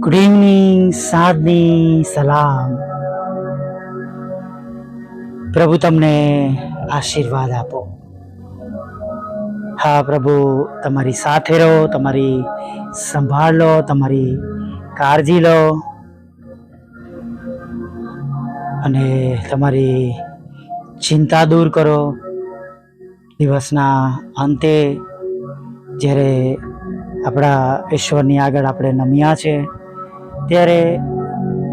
Good evening સાદની સલામ. પ્રભુ, તમને આશીર્વાદ આપો. હા, પ્રભુ, તમારી સાથે રહો, તમારી સંભાળ લો, તમારી કાળજી લો. અને તમારી ચિંતા દૂર કરો. દિવસના અંતે જ્યારે આપણા ઈશ્વરની આગળ આપણે નમ્યા છે ત્યારે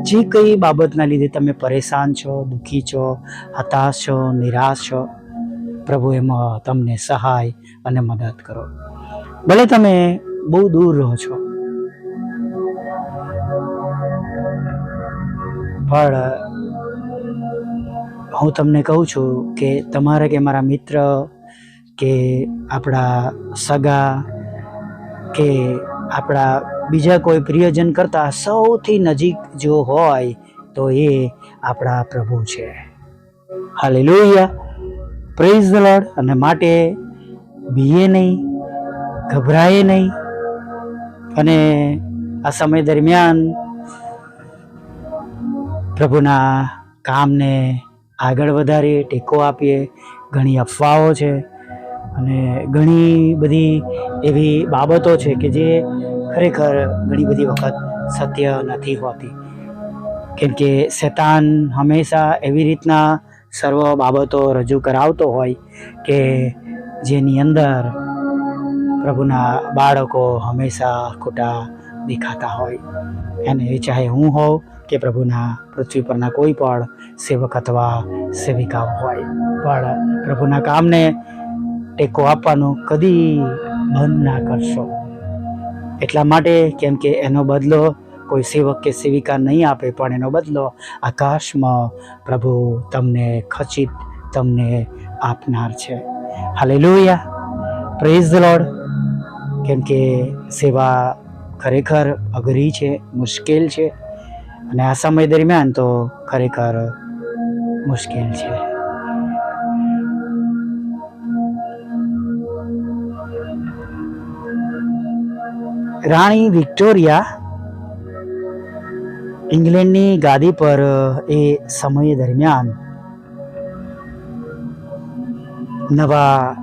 જે કઈ બાબતના લીધે તમે પરેશાન છો, દુઃખી છો, હતાશ છો, નિરાશ છો, પ્રભુ એમાં તમને સહાય અને મદદ કરો. ભલે તમે બહુ દૂર રહો છો. પણ હું તમને કહું છું કે તમારા કે મારા મિત્ર કે આપણા સગા કે આપણા બીજા કોઈ પ્રિયજન કરતાં સૌથી નજીક જો હોય, તો એ આપણા પ્રભુ છે. હાલેલુયા. પ્રેઝ ધ લોર્ડ અને માટે બીએ નહીં, ગભરાએ નહીં. અને આ સમય દરમિયાન પ્રભુના કામને આગળ વધારીએ, ટેકો આપીએ, ઘણી અફવાઓ છે. અને ઘણી બધી એવી બાબતો છે કે જે ખરેખર ઘણી બધી વખત સત્ય નથી હોતી. કેમ કે શેતાન હંમેશા એવી રીતના સર્વ બાબતો રજૂ કરાવતો હોય કે જેની અંદર પ્રભુના બાળકો હંમેશા ખોટા દેખાતા હોય. એને ચાહે હું હોઉં કે પ્રભુના પૃથ્વી પરના કોઈ પણ સેવક અથવા સેવિકાઓ હોય. પણ પ્રભુના કામને ટેકો આપવાનું કદી બંધ ના કરશો. એટલા માટે કેમ કે એનો બદલો કોઈ સેવક કે સેવિકા નહીં આપે, પણ એનો બદલો આકાશમાં પ્રભુ તમને ખચિત, તમને આપનાર છે. હાલેલુયા. પ્રેઝ ધ લોર્ડ કેમ કે સેવા ખરેખર અઘરી છે, મુશ્કેલ છે, અને આ સમય દરમિયાન તો ખરેખર મુશ્કેલ છે. રાણી વિક્ટોરિયા ઇંગ્લેન્ડની ગાદી પર એ સમય દરમિયાન નવા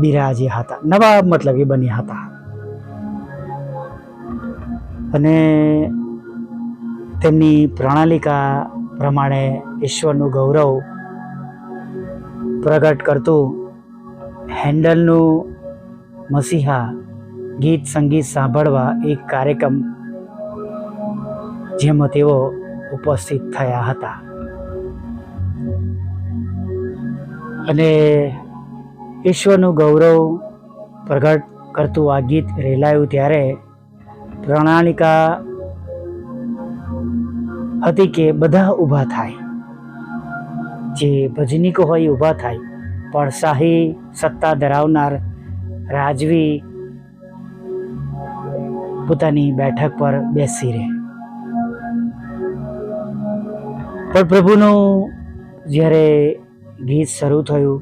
બિરાજ્યા હતા. નવા મતલબ એ બન્યા હતા. અને તેમની પ્રણાલિકા પ્રમાણે ઈશ્વરનું ગૌરવ પ્રગટ કરતું હેન્ડલનું મસીહા ગીત સંગીત સાંભળવા એક કાર્યક્રમ જેમાં તેઓ ઉપસ્થિત થયા હતા. અને ઈશ્વરનું ગૌરવ પ્રગટ કરતું આ ગીત રેલાયું ત્યારે પ્રણાલિકા હતી કે બધા ઊભા થાય. જે ભજનીકો હોય ઊભા થાય. પણ શાહી સત્તા ધરાવનાર રાજવી પોતાની બેઠક પર બેસી રહે. પણ પ્રભુનું જ્યારે ગીત શરૂ થયું,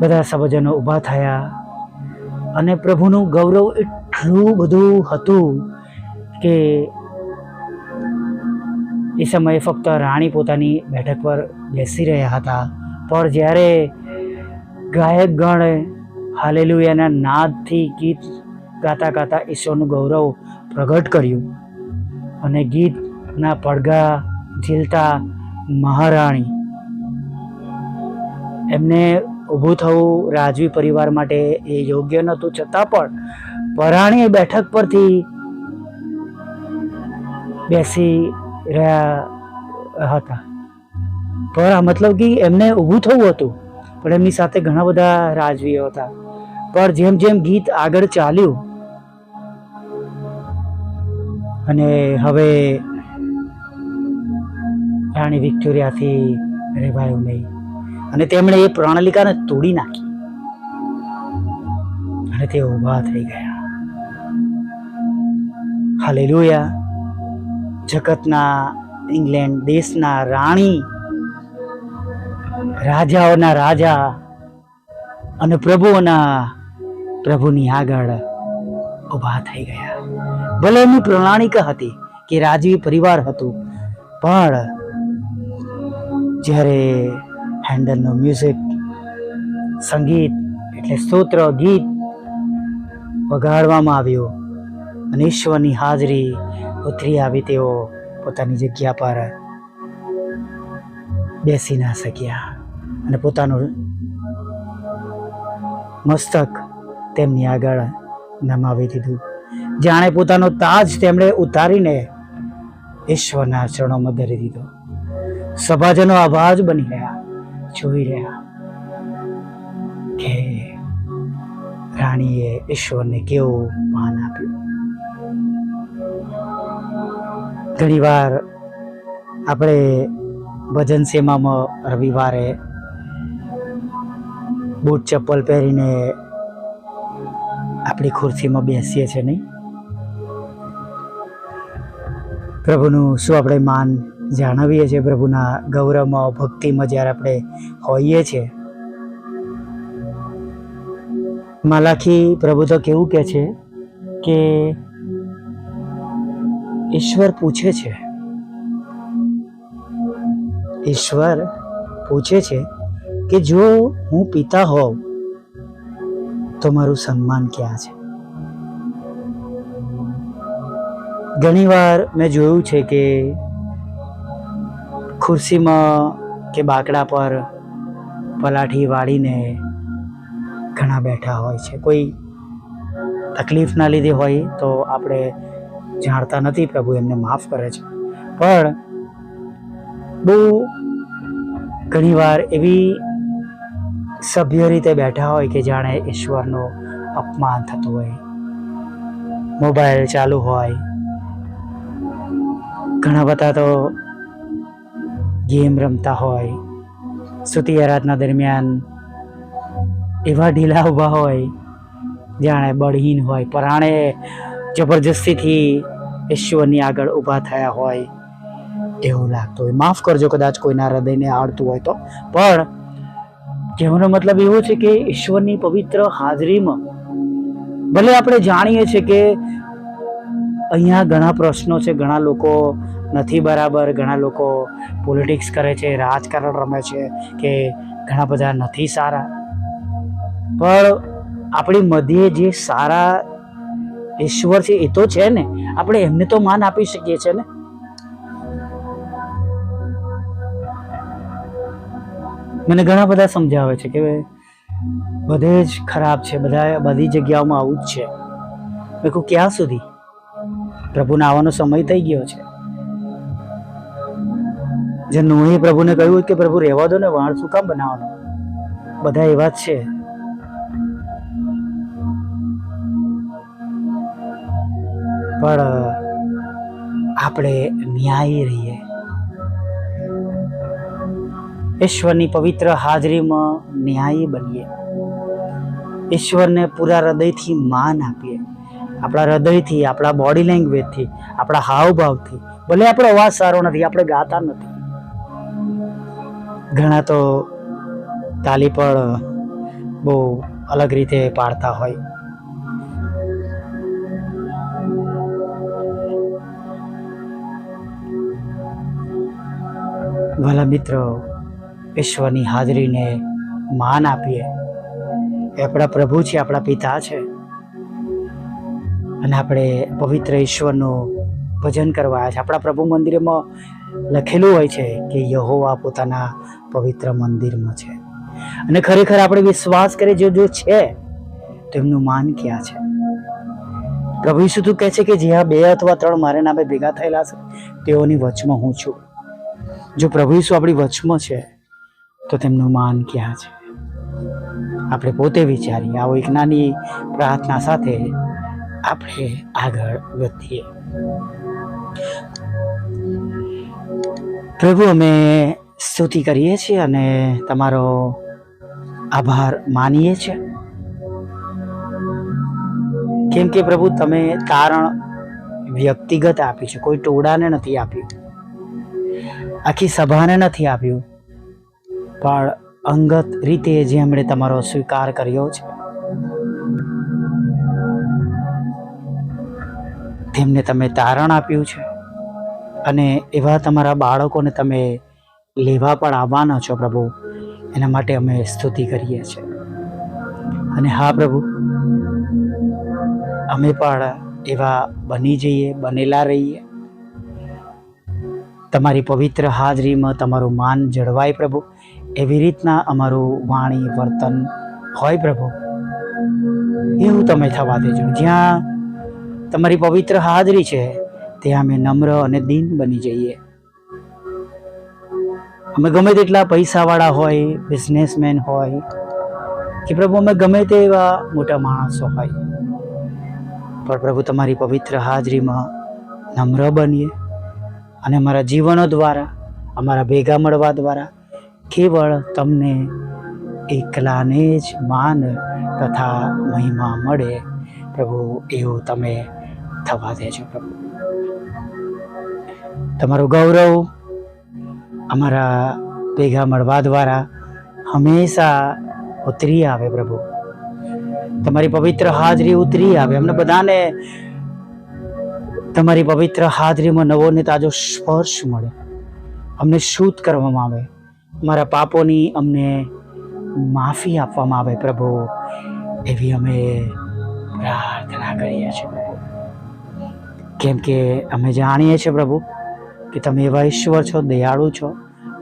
બધા સભજનો ઊભા થયા અને પ્રભુનું ગૌરવ એટલું બધું હતું કે એ સમયે ફક્ત રાણી પોતાની બેઠક પર બેસી રહ્યા હતા. પણ જ્યારે ગાયક ગણ હાલેલુયાના નાદથી ગીત ગાતા ગાતા ઈશ્વરનું ગૌરવ પ્રગટ કર્યું. અને ગીતના પડઘા ઝીલતા મહારાણી. એમને ઊભું થવું રાજવી પરિવાર માટે એ યોગ્ય નહોતું. છતાં પણ પરાણી બેઠક પરથી બેસી રહ્યા હતા. પણ મતલબ કે એમને ઊભું થવું હતું. પણ એમની સાથે ઘણા બધા રાજવીઓ હતા. પણ જેમ જેમ ગીત આગળ ચાલ્યું અને હવે રાણી વિક્ટોરિયાથી રહેવાયું નહીં. અને તેમણે એ પ્રણાલિકાને તોડી નાખી. અને તે ઊભા થઈ ગયા. હાલેલુયા. જગતના, ઇંગ્લેન્ડ દેશના રાણી, રાજાઓના રાજા અને પ્રભુઓના પ્રભુની આગળ ઊભા થઈ ગયા. ભલે એમની પ્રણાલિકા હતી કે રાજવી પરિવાર હતું, પણ જ્યારે હેન્ડલનું મ્યુઝિક સંગીત એટલે સ્તોત્ર, ગીત વગાડવામાં આવ્યું અને ઈશ્વરની હાજરી ઉતરી આવી, તેઓ પોતાની જગ્યા પર બેસી ના શક્યા અને પોતાનું મસ્તક તેમની આગળ નમાવી દીધું. જાણે પોતાનો તાજ તેમણે ઉતારીને ઈશ્વરના ચરણોમાં ધરી દીધો. સભાજનો આભાજ બની રહ્યા જોઈ રહ્યા કે રાણીએ ઈશ્વરને કેવું માન આપ્યું. ઘણીવાર આપણે ભજન સેવામાં રવિવારે બૂટ ચપ્પલ પહેરીને આપણી ખુરશીમાં બેસીએ છીએ નહીં. પ્રભુનું શું આપણે માન જાણવીએ છીએ? પ્રભુના ગૌરવમાં, ભક્તિમાં જ્યારે આપણે હોઈએ છીએ. માલાખી પ્રભુ તો કેવું કહે છે કે ઈશ્વર પૂછે છે. ઈશ્વર પૂછે છે કે જો હું પિતા હોઉં તો મારું સન્માન ક્યાં છે? ઘણીવાર મેં જોયું છે કે ખુરશીમાં કે બાકડા પર પલાઠી વાળીને ઘણા બેઠા હોય છે. કોઈ તકલીફના લીધે હોય તો આપણે જાણતા નથી પ્રભુ એમને માફ કરે છે. પણ બહુ ઘણીવાર એવી સભ્ય રીતે બેઠા હોય કે જાણે ઈશ્વરનું અપમાન થતું હોય. મોબાઈલ ચાલુ હોય. ઘણા બધા તો ગેમ રમતા હોય. સુતી આરાધના દરમિયાન એવા ઢીલા ઊભા હોય, જાણે બળહીન હોય, પરાણે જબરજસ્તીથી ઈશ્વરની આગળ ઊભા થયા હોય. એવું લાગતું હોય. માફ કરજો કદાચ કોઈના હૃદયને આડતું હોય તો. પણ કહેવાનો મતલબ એવો છે કે ઈશ્વરની પવિત્ર હાજરીમાં ભલે આપણે જાણીએ છીએ કે અહીંયા ઘણા પ્રશ્નો છે, ઘણા લોકો નથી બરાબર, ઘણા લોકો પોલિટિક્સ કરે છે, રાજકારણ રમે છે કે ઘણા બધા નથી સારા. પણ આપણી મધ્યે જે સારા ઈશ્વર છે એ તો છે ને. આપણે એમને તો માન આપી શકીએ છીએ ને? મને ઘણા બધા સમજાવે છે કે બધે જ ખરાબ છે, બધા બધી જગ્યાઓમાં આવું જ છે. મેં કહું ક્યાં સુધી? પ્રભુને આવવાનો સમય થઈ ગયો છે. જે નોહે પ્રભુને કહ્યું કે, પ્રભુ, રહેવા દો ને વાણ શું કામ બનાવવાનો? બધા એવા જ છે. પણ આપણે ન્યાયી રહીએ. ઈશ્વરની પવિત્ર હાજરીમાં ન્યાયી બનીએ. ઈશ્વરને પૂરા હૃદયથી માન આપીએ. આપણા હૃદયથી, આપણા બોડી લેંગ્વેજથી આપણા હાવભાવથી. ભલે આપણો અવાજ સારો નથી, આપણે ગાતા નથી. ઘણા તો તાલી પણ બહુ અલગ રીતે પાડતા હોય. ભલા મિત્રો ઈશ્વરની હાજરીને માન આપીએ. આપણા પ્રભુ છે, આપણા પિતા છે. અને આપણે પવિત્ર ઈશ્વરનું ભજન કરવા આવ્યા છે. આપણા પ્રભુ મંદિરમાં લખેલું હોય છે કે યહોવા પોતાના પવિત્ર મંદિરમાં છે. અને ખરેખર આપણે વિશ્વાસ કરીએ જો જો છે, તો એમનું માન ક્યાં છે? પ્રભુ ઈસુ તું કહે છે કે જ્યાં બે અથવા ત્રણ મારે નામે ભેગા થયેલા છે, તેઓની વચમાં હું છું. જો પ્રભુ ઈસુ આપણી વચમાં છે તો તેમનું માન ક્યાં છે? આપણે પોતે વિચારીએ, આવો એક નાની પ્રાર્થના સાથે આપણે આગળ વધીએ. પ્રભુ, અમે સ્તુતિ કરીએ છીએ અને તમારો આભાર માનીએ છીએ. કેમ કે પ્રભુ, તમે તારણ વ્યક્તિગત આપ્યું છે. કોઈ ટોળાને નથી આપ્યું. આખી સભાને નથી આપ્યું. પણ અંગત રીતે જેમણે તમારો સ્વીકાર કર્યો છે, તેમને તમે તારણ આપ્યું છે. અને એવા તમારા બાળકોને તમે લેવા પણ આવવાના છો પ્રભુ, એના માટે અમે સ્તુતિ કરીએ છીએ. અને હા પ્રભુ, અમે પણ એવા બની જઈએ, બનેલા રહીએ. તમારી પવિત્ર હાજરીમાં તમારું માન જળવાય પ્રભુ. એવી રીતના અમારું વાણી વર્તન હોય પ્રભુ. એવું તમે થવા દેજો. જ્યાં તમારી પવિત્ર હાજરી છે, ત્યાં અમે નમ્ર અને દીન બની જઈએ. અમે ગમે તેટલા પૈસાવાળા હોય બિઝનેસમેન હોય, કે પ્રભુ અમે ગમે તેવા મોટા માણસો હોય, પણ પ્રભુ તમારી પવિત્ર હાજરીમાં નમ્ર બનીએ અને અમારા જીવનો દ્વારા, અમારા ભેગા મળવા દ્વારા કેવળ તમને એકલાને જ માન તથા મહિમા મળે. પ્રભુ, એવું તમે થવા દેજો પ્રભુ. તમારું ગૌરવ અમારા ભેગા મળવા દ્વારા હંમેશા ઉતરી આવે પ્રભુ. તમારી પવિત્ર હાજરી ઉતરી આવે. અમને બધાને તમારી પવિત્ર હાજરીમાં નવો ને તાજો સ્પર્શ મળે. અમને શુદ્ધ કરવામાં આવે. અમારા પાપોની અમને માફી આપવામાં આવે પ્રભુ, એવી અમે પ્રાર્થના કરીએ છીએ પ્રભુ. કેમ કે અમે જાણીએ છીએ પ્રભુ કે તમે એવા ઈશ્વર છો, દયાળુ છો,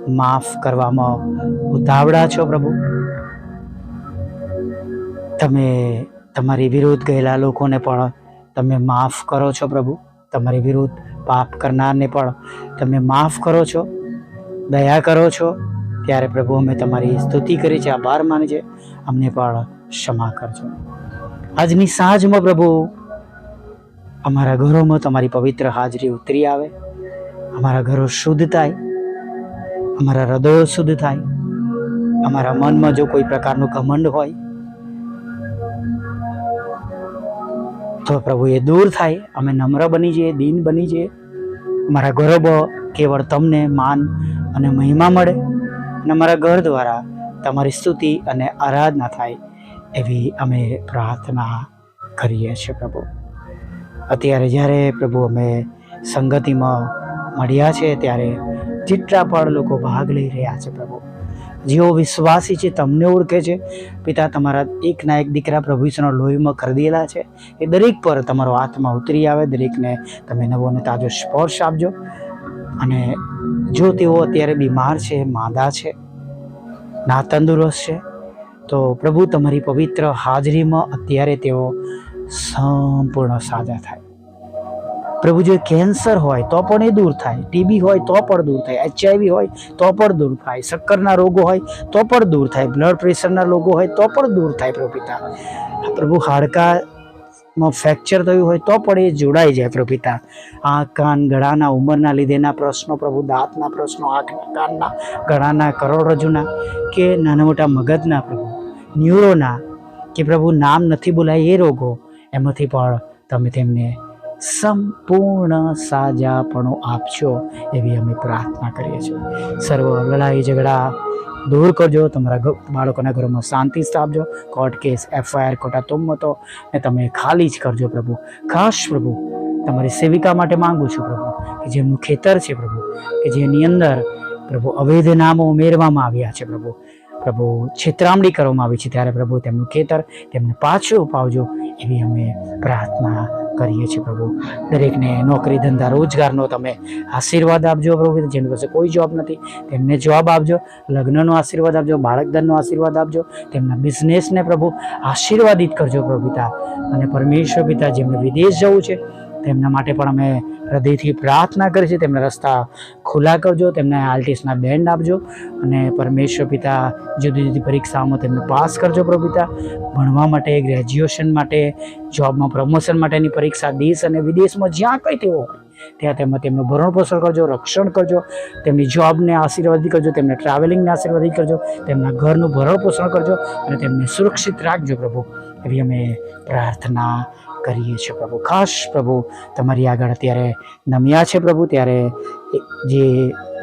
માફ કરવામાં ઉતાવળા છો પ્રભુ. તમે તમારી વિરુદ્ધ ગયેલા લોકોને પણ તમે માફ કરો છો પ્રભુ. તમારી વિરુદ્ધ પાપ કરનારને પણ તમે માફ કરો છો, દયા કરો છો ત્યારે પ્રભુ અમે તમારી સ્તુતિ કરી છે, આભાર માની છે અમને પણ ક્ષમા કરજો. આજની સાંજમાં પ્રભુ અમારા ઘરોમાં તમારી પવિત્ર હાજરી ઉતરી આવે. અમારા ઘરો શુદ્ધ થાય. અમારા હૃદયો શુદ્ધ થાય. અમારા મનમાં જો કોઈ પ્રકારનું ઘમંડ હોય, તો પ્રભુ એ દૂર થાય. અમે નમ્ર બની જઈએ, દીન બની જઈએ. અમારા ગૌરવ કેવળ તમને માન અને મહિમા મળે. અને અમારા ઘર દ્વારા તમારી સ્તુતિ અને આરાધના થાય એવી અમે પ્રાર્થના કરીએ છીએ પ્રભુ. અત્યારે જ્યારે પ્રભુ અમે સંગતિમાં મળ્યા છે ત્યારે જેટલા પણ લોકો ભાગ લઈ રહ્યા છે પ્રભુ, જેઓ વિશ્વાસી છે તમને ઓળખે છે, પિતા તમારા એકના એક દીકરા પ્રભુ ઈશ્વરના લોહીમાં ખરીદેલા છે એ દરેક પર તમારો આત્મા ઉતરી આવે, દરેકને તમે નવો ને તાજો સ્પર્શ આપજો અને જો તેઓ અત્યારે બીમાર છે, માંદા છે, ના તંદુરસ્ત છે, તો પ્રભુ તમારી પવિત્ર હાજરીમાં અત્યારે તેઓ સંપૂર્ણ સાજા થાય. પ્રભુ જો કેન્સર હોય તો પણ એ દૂર થાય, ટીબી હોય તો પણ દૂર થાય, એચઆઈવી હોય તો પણ દૂર થાય, શક્કરના રોગો હોય તો પણ દૂર થાય, બ્લડ પ્રેશરના રોગો હોય તો પણ દૂર થાય પ્રભુ પિતા. પ્રભુ હાડકામાં ફ્રેક્ચર થયું હોય તો પણ એ જોડાઈ જાય પ્રભુ પિતા આંખ કાન ગળાના ઉંમરના લીધેના પ્રશ્નો, પ્રભુ દાંતના પ્રશ્નો, આંખના કાનના, ગળાના કરોડરજ્જુના કે નાના મોટા મગજના પ્રભુ, ન્યુરોના, કે પ્રભુ નામ નથી બોલાય એ રોગો, એમાંથી પણ તમે તેમને સંપૂર્ણ સાજાપણું આપશો એવી અમે પ્રાર્થના કરીએ છીએ. સર્વ લડાઈ ઝઘડા દૂર કરજો, તમારા બાળકોના ઘરોમાં શાંતિ સ્થાપજો. કોર્ટ કેસ, એફઆઈઆર ખોટા તોમતો ને તમે ખાલી જ કરજો પ્રભુ. ખાસ પ્રભુ, તમારી સેવિકા માટે માંગુ છું પ્રભુ, કે જેમનું ખેતર છે પ્રભુ, કે જેની અંદર પ્રભુ અવૈધ નામો ઉમેરવામાં આવ્યા છે પ્રભુ. પ્રભુ, છેતરામણી કરવામાં આવી છે ત્યારે પ્રભુ તેમનું ખેતર, તેમને પાછું અપાવજો એવી અમે પ્રાર્થના કરીએ છીએ પ્રભુ. દરેકને નોકરી, ધંધા, રોજગારનો તમે આશીર્વાદ આપજો પ્રભુ. જેની પાસે કોઈ જોબ નથી, તેમને જવાબ આપજો. લગ્નનો આશીર્વાદ આપજો બાળકધનનો આશીર્વાદ આપજો. તેમના બિઝનેસને પ્રભુ આશીર્વાદિત કરજો પ્રભુ પિતા. અને પરમેશ્વર પિતા, જેમને વિદેશ જવું છે તેમના માટે પણ અમે હૃદયથી પ્રાર્થના કરી છે તેમના રસ્તા ખુલ્લા કરજો, તેમને આલ્ટિસના બેન્ડ આપજો અને પરમેશ્વર પિતા જુદી જુદી પરીક્ષાઓમાં તેમને પાસ કરજો પ્રભુ પિતા. ભણવા માટે, ગ્રેજ્યુએશન માટે, જોબમાં પ્રમોશન માટેની પરીક્ષા દેશ અને વિદેશમાં જ્યાં કંઈ તેઓ ત્યાં તેમાં તેમનું ભરણ પોષણ કરજો, રક્ષણ કરજો, તેમની જોબને આશીર્વાદિત કરજો, તેમને ટ્રાવેલિંગને આશીર્વાદિત કરજો, તેમના ઘરનું ભરણ પોષણ કરજો અને તેમને સુરક્ષિત રાખજો પ્રભુ. એવી અમે પ્રાર્થના કરીએ છીએ પ્રભુ. ખાસ પ્રભુ, તમારી આગળ અત્યારે નમ્યા છે પ્રભુ. ત્યારે જે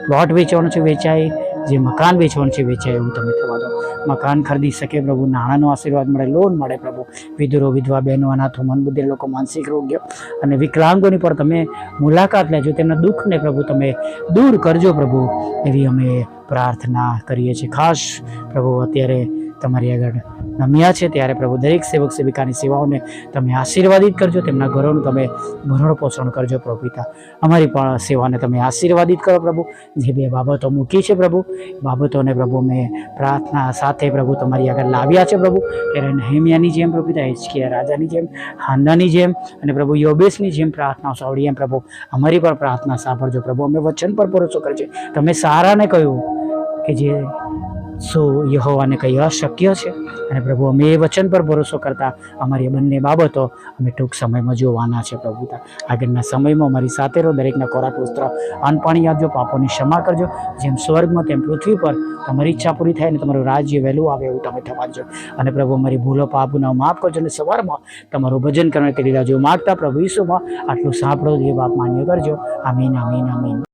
પ્લોટ વેચવાનું છે, વેચાય, જે મકાન વેચવાનું છે, વેચાય, એવું તમે થવા દો. મકાન ખરીદી શકે પ્રભુ, નાણાંનો આશીર્વાદ મળે લોન મળે પ્રભુ. વિધુરો, વિધવા, બહેનો, અનાથો, મનબુદ્ધિ, લોકો માનસિક રોગ્ય અને વિકલાંગોની પર તમે મુલાકાત લેજો. તેમના દુઃખને પ્રભુ તમે દૂર કરજો પ્રભુ, એવી અમે પ્રાર્થના કરીએ છીએ. ખાસ પ્રભુ, અત્યારે તમારી આગળ નમ્યા છે ત્યારે પ્રભુ દરેક સેવક સેવિકાની સેવાઓને તમે આશીર્વાદિત કરજો, તેમના ઘરોનું તમે ભરણ પોષણ કરજો પ્રભુ પિતા અમારી પણ સેવાને તમે આશીર્વાદિત કરો પ્રભુ. જે બે બાબતો મૂકી છે પ્રભુ બાબતોને પ્રભુ મેં પ્રાર્થના સાથે પ્રભુ તમારી આગળ લાવ્યા છે પ્રભુ. ત્યારે નહેમિયાની જેમ પ્રભુ પિતા હિચકિયા રાજાની જેમ હાંદાની જેમ અને પ્રભુ યોબેશની જેમ પ્રાર્થના સાંભળી એમ પ્રભુ. અમારી પણ પ્રાર્થના સાંભળજો પ્રભુ. અમે વચન પર ભરોસો કરજો તમે સારાને કહ્યું કે જે શું યહોવાને કહી, અશક્ય છે. અને પ્રભુ, અમે એ વચન પર ભરોસો કરતા અમારી આ બંને બાબતો અમે ટૂંક સમયમાં જોવાના છે પ્રભુતા આગળના સમયમાં અમારી સાથે રહો, દરેકના ખોરાક વસ્ત્ર અન્ન પાણી આપજો, પાપોની ક્ષમા કરજો. જેમ સ્વર્ગમાં તેમ પૃથ્વી પર તમારી ઈચ્છા પૂરી થાય ને તમારું રાજ્ય વહેલું આવે એવું તમે થવાજો અને પ્રભુ, અમારી ભૂલો પાપના માફ કરજો અને સવારમાં તમારું ભજન કરવાની કરી રાજો માગતા પ્રભુ ઈસુમાં આટલું સાંભળો, એ બાપ માન્ય કરજો. આમીન આમીન આમીન.